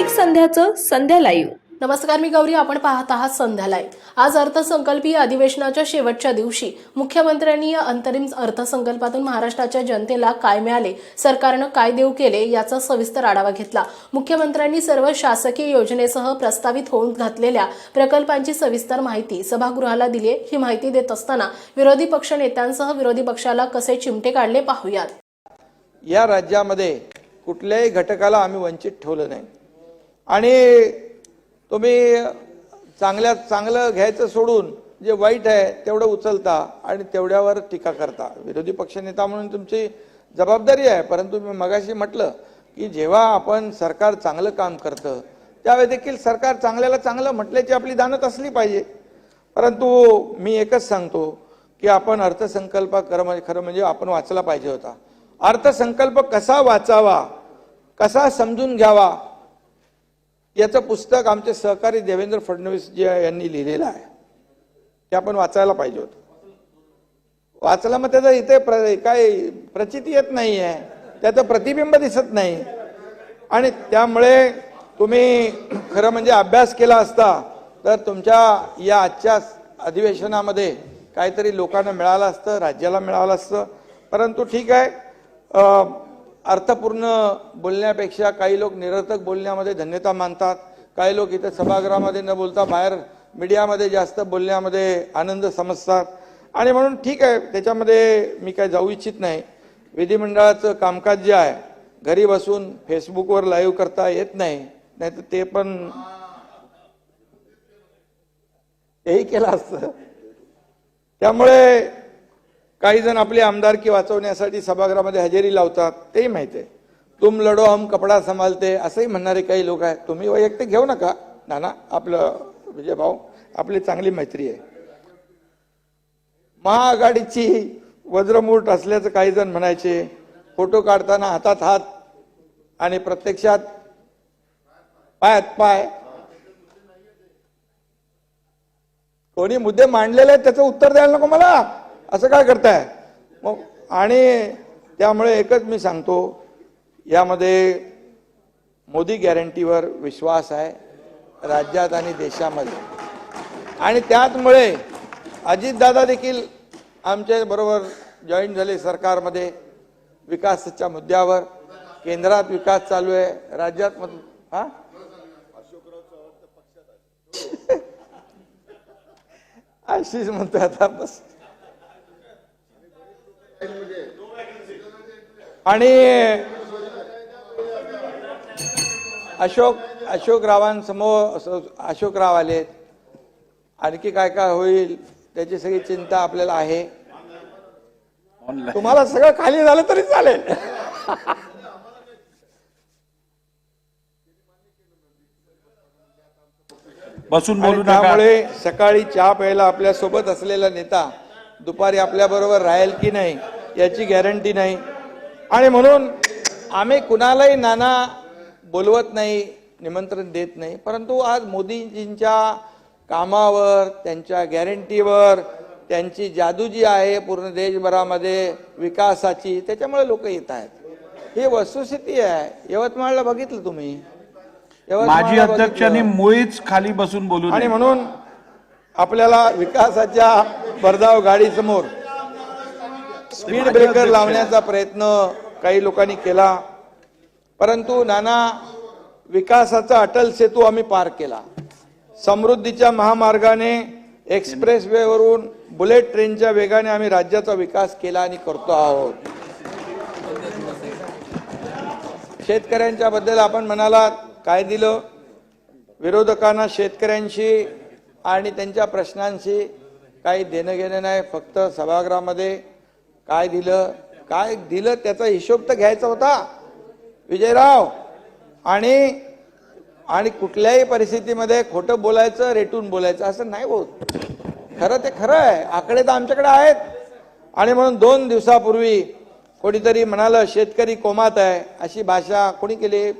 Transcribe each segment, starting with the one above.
दैनिक संध्याचं संध्या live नमस्कार मी गौरी आपण पाहत आहात संध्यालाय आज अर्थसंकल्पीय अधिवेशनाच्या शेवटच्या दिवशी मुख्यमंत्र्यांनी या अंतरिम अर्थसंकल्पातून महाराष्ट्राच्या जनतेला काय मिळाले सरकारनं काय देऊ केले याचा सविस्तर आढावा घेतला. मुख्यमंत्र्यांनी सर्व शासकीय योजनेसह प्रस्तावित होऊन घातलेल्या प्रकल्पांची सविस्तर माहिती सभागृहाला दिली ही माहिती देत असताना विरोधी पक्ष नेत्यांसह विरोधी पक्षाला कसे चिमटे काढले पाहूयात. या राज्यामध्ये कुठल्याही घटकाला आम्ही वंचित ठेवलं नाही. आणि तुम्ही चांगल्यात चांगलं घ्यायचं सोडून जे वाईट आहे तेवढं उचलता आणि तेवढ्यावर टीका करता. विरोधी पक्षनेता म्हणून तुमची जबाबदारी आहे परंतु मी मगाशी म्हटलं की जेव्हा आपण सरकार चांगलं काम करतं त्यावेळी देखील सरकार चांगल्याला चांगलं म्हटल्याची आपली दानत असली पाहिजे. परंतु मी एकच सांगतो की आपण अर्थसंकल्प खरं म्हणजे खरं म्हणजे आपण वाचला पाहिजे होता. अर्थसंकल्प कसा वाचावा कसा समजून घ्यावा याचं पुस्तक आमचे सहकारी देवेंद्र फडणवीस जे यांनी लिहिलेलं आहे. ते आपण वाचायला पाहिजे होतं. वाचलं मग त्याचं इथे प्र काय प्रचिती येत नाही आहे त्याचं प्रतिबिंब दिसत नाही. आणि त्यामुळे तुम्ही खरं म्हणजे अभ्यास केला असता तर तुमच्या या आजच्या अधिवेशनामध्ये काहीतरी लोकांना मिळालं असतं राज्याला मिळालं असतं. परंतु ठीक आहे. अर्थपूर्ण बोलण्यापेक्षा काही लोक निरर्थक बोलण्यामध्ये धन्यता मानतात. काही लोक इथे सभागृहामध्ये न बोलता बाहेर मीडियामध्ये जास्त बोलण्यामध्ये आनंद समजतात. आणि म्हणून ठीक आहे त्याच्यामध्ये मी काय जाऊ इच्छित नाही. विधिमंडळाचं कामकाज जे आहे घरी बसून फेसबुकवर लाईव्ह करता येत नाही नाहीतर ते पण तेही केलं असतं. त्यामुळे काही जण आपली आमदारकी वाचवण्यासाठी सभागृहामध्ये हजेरी लावतात तेही माहिती आहे. तुम लढो हम कपडा संभालते असंही म्हणणारे काही लोक आहेत. तुम्ही वैयक्तिक घेऊ नका. नाना आपलं विजय भाऊ आपली चांगली मैत्री आहे. महाआघाडीची वज्रमूठ असल्याचं काही जण म्हणायचे फोटो काढताना हातात हात आणि प्रत्यक्षात पायात पाय. कोणी मुद्दे मांडलेले आहेत त्याचं उत्तर द्यायला नको मला. असं काय करताय? मग आणि त्यामुळे एकच मी सांगतो यामध्ये मोदी गॅरंटीवर विश्वास आहे राज्यात आणि देशामध्ये. आणि त्याचमुळे अजितदादा देखील आमच्याबरोबर जॉईन झाले सरकारमध्ये विकासाच्या मुद्द्यावर. केंद्रात विकास चालू आहे राज्यात मग हा? आशिष म्हणतो आता बस. आणि अशोक अशोक रावांसमोर अशोक राव आलेत आणखी काय काय होईल त्याची सगळी चिंता आपल्याला आहे. तुम्हाला सगळं खाली झालं तरी चालेल. बसून बोलू त्यामुळे सकाळी चहा प्यायला आपल्यासोबत असलेला नेता दुपारी आपल्या बरोबर राहील की नाही याची गॅरंटी नाही. आणि म्हणून आम्ही कुणालाही नाना बोलवत नाही निमंत्रण देत नाही. परंतु आज मोदीजींच्या कामावर त्यांच्या गॅरंटीवर त्यांची जादू जी आहे पूर्ण देशभरामध्ये विकासाची त्याच्यामुळे लोक येत आहेत. ही वस्तुस्थिती आहे. यवतमाळला बघितलं तुम्ही? माजी अध्यक्षांनी. मुळीच खाली बसून बोलू आणि म्हणून आपल्याला विकासाच्या भरधाव गाडीसमोर स्पीड ब्रेकर लावण्याचा प्रयत्न काही लोकांनी केला. परंतु नाना विकासाचा अटल सेतू आम्ही पार केला. समृद्धीच्या महामार्गाने एक्सप्रेस वेवरून बुलेट ट्रेनच्या वेगाने आम्ही राज्याचा विकास केला आणि करतो आहोत. शेतकऱ्यांच्या बद्दल आपण म्हणालात काय दिलं? विरोधकांना शेतकऱ्यांशी आणि त्यांच्या प्रश्नांशी काही देणं घेणं नाही फक्त सभागृहामध्ये काय दिलं? काय दिलं? त्याचा हिशोब तर घ्यायचा होता. विजयराव आणि आणि कुठल्याही परिस्थितीमध्ये खोटं बोलायचं रेटून बोलायचं असं नाही होत. खरं ते खरं आहे. आकडे तर आमच्याकडे आहेत. आणि म्हणून दोन दिवसापूर्वी कोणीतरी म्हणालं शेतकरी कोमात आहे. अशी भाषा कोणी केली?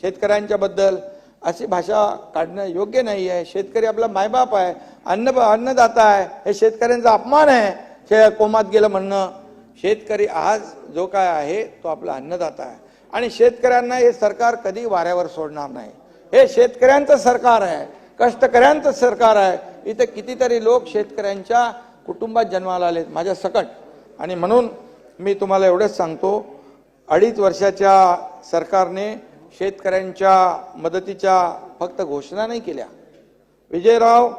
शेतकऱ्यांच्याबद्दल अशी भाषा काढणं योग्य नाही आहे शेतकरी आपला मायबाप आहे. अन्न अन्नदाता आहे. हे शेतकऱ्यांचा अपमान आहे. शे कोमात गेलं म्हणणं शेतकरी आज जो काय आहे तो आपला अन्नदाता आहे. आणि शेतकऱ्यांना हे सरकार कधी वाऱ्यावर सोडणार नाही. हे शेतकऱ्यांचं सरकार आहे कष्टकऱ्यांचं सरकार आहे. इथे कितीतरी लोक शेतकऱ्यांच्या कुटुंबात जन्माला आलेत माझ्या सकट. आणि म्हणून मी तुम्हाला एवढंच सांगतो अडीच वर्षाच्या सरकारने शेतकऱ्यांच्या मदतीच्या फक्त घोषणा नाही केल्या. विजयराव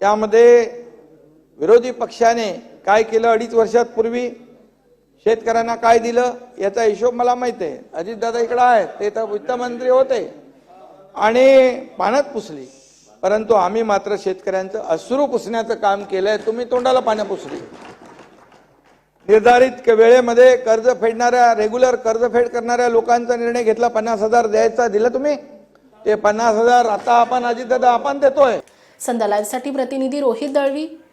त्यामध्ये विरोधी पक्षाने काय केलं अडीच वर्षात पूर्वी? शेतकऱ्यांना काय दिलं? याचा हिशोब मला माहिती आहे. अजितदादा इकडं आहेत. ते तर वित्तमंत्री होते. आणि पाण्यात पुसली. परंतु आम्ही मात्र शेतकऱ्यांचं अश्रू पुसण्याचं काम केलंय. तुम्ही तोंडाला पाण्या पुसली. निर्धारित वेळेमध्ये कर्ज फेडणाऱ्या रेग्युलर कर्जफेड करणाऱ्या लोकांचा निर्णय घेतला. पन्नास हजार द्यायचा दिला तुम्ही? ते पन्नास हजार आता आपण अजितदादा आपण देतोय. संध्या लाईव्हसाठी प्रतिनिधी रोहित दळवी